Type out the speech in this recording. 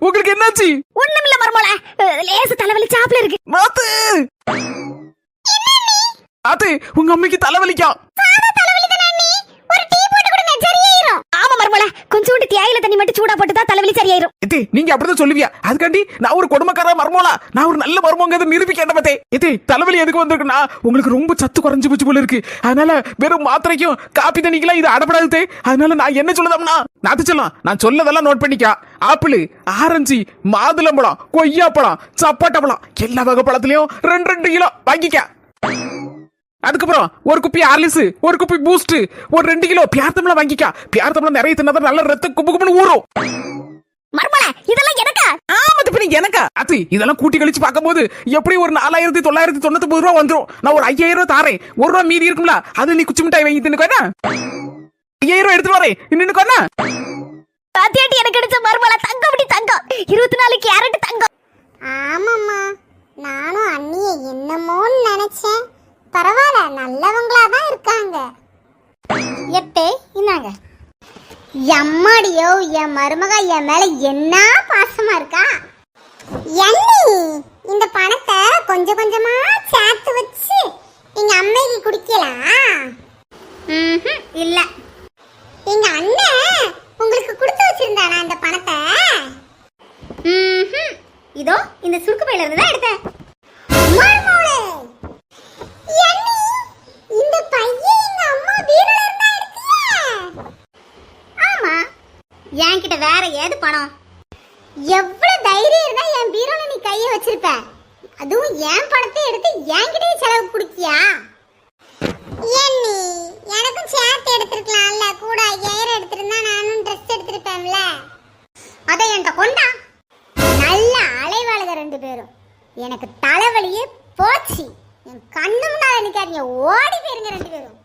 உங்களுக்கு என்னாச்சு? ஒண்ணுமில்ல மர்மோல லேசு தலைவலி சாப்பில இருக்கு. மாத்து! அது உங்க அம்மைக்கு தலைவலிக்கா தலைவலி தானே நீ ஒரு டீ போட்டு கொடுங்க சரியாயிரும் ஆமா மர்மோல கொஞ்சோண்டு தேயிலை தண்ணி மட்டும் சூடா போட்டுதா தான் தலைவலி சரியாயிரும். இது நீங்க அப்படிதான் சொல்லுவியா? அதுக்காண்டி நான் ஒரு கொடுமைக்கார மர்மோலா. நான் ஒரு நல்ல மர்மங்கிறது நிரூபிக்க பத்தே எத்தே தலைவலி எதுக்கு வந்திருக்குன்னா உங்களுக்கு ரொம்ப சத்து குறைஞ்சு போச்சு போல இருக்கு. அதனால வெறும் மாத்திரைக்கும் காப்பி தண்ணிக்கெல்லாம் இது அடப்படாது அதனால நான் என்ன சொல்லுதாம்னா நான் சொல்லலாம். நான் சொல்லதெல்லாம் நோட் பண்ணிக்கா. ஆப்பிள் ஆரஞ்சு மாதுளம்பழம் கொய்யாப்பழம் சப்பாட்டப்பழம் எல்லா வகை பழத்துலயும் ரெண்டு ரெண்டு கிலோ வாங்கிக்க. அதுக்கப்புறம் ஒரு குப்பி ஆர்லிஸ் ஒரு குப்பி பூஸ்ட் ஒரு ரெண்டு கிலோ பியார்த்தம்பளம் வாங்கிக்கா. பியார்த்தம்பளம் நிறைய தின்னதான் நல்ல ரத்த குப்பு குப்புன்னு ஊறும். மர்மோல இதெல்லாம் எனக்கா? ஆமா இப்ப நீங்க எனக்கா? அது இதெல்லாம் கூட்டி கழிச்சு பார்க்கும்போது எப்படி ஒரு நாலாயிரத்தி தொள்ளாயிரத்தி தொண்ணூத்தி ரூபா வந்துரும். நான் ஒரு ஐயாயிரம் ரூபா தாரேன். ஒரு ரூபா மீதி இருக்கும்ல அது நீ குச்சி மிட்டாய் வாங்கி தின்னுக்கோனா ஐயாயிரம் ரூபா எடுத்து வரேன். நின்னுக்கோனா பாத்தியாட்டி எனக்கு கிடைச்ச மர்மோல தங்கம் அப்படி தங்கம். இருபத்தி நாலு கேரட் தங்கம். ஆமாம்மா. நானும் அண்ணியை என்னமோன்னு நினைச்சேன் பரவாயில்ல நல்லவங்களா தான் இருக்காங்க. எப்பே இந்தாங்க. எம்மாடியோ என் மருமக என் மேல என்ன பாசமா இருக்கா? எண்ணி இந்த பணத்தை கொஞ்சம் கொஞ்சமா சேர்த்து வச்சு எங்க அம்மைக்கு குடிக்கலாம் இல்ல. எங்க அண்ணன் உங்களுக்கு கொடுத்து வச்சிருந்தானா அந்த பணத்தை? இதோ இந்த சுருக்கு பையில இருந்து தான் எடுத்தேன். என்கிட்ட வேற ஏது பணம்? எவ்வளவு தைரியம் இருந்தா என் பீரோல நீ கைய வச்சிருப்ப. அதுவும் என் பணத்தை எடுத்து என்கிட்டயே செலவு குடுக்கியா? எண்ணி எனக்கும் சேர்த்து எடுத்திருக்கலாம்ல கூட ஐயாயிரம் எடுத்திருந்தா நானும் ட்ரெஸ் எடுத்திருப்பேன்ல. அதை என்கிட்ட கொண்டா? நல்ல அலைவாளுக ரெண்டு பேரும். எனக்கு தலைவலியே போச்சு. என் கண்ணு முன்னால நிக்காதீங்க ஓடி போயிருங்க ரெண்டு பேரும்.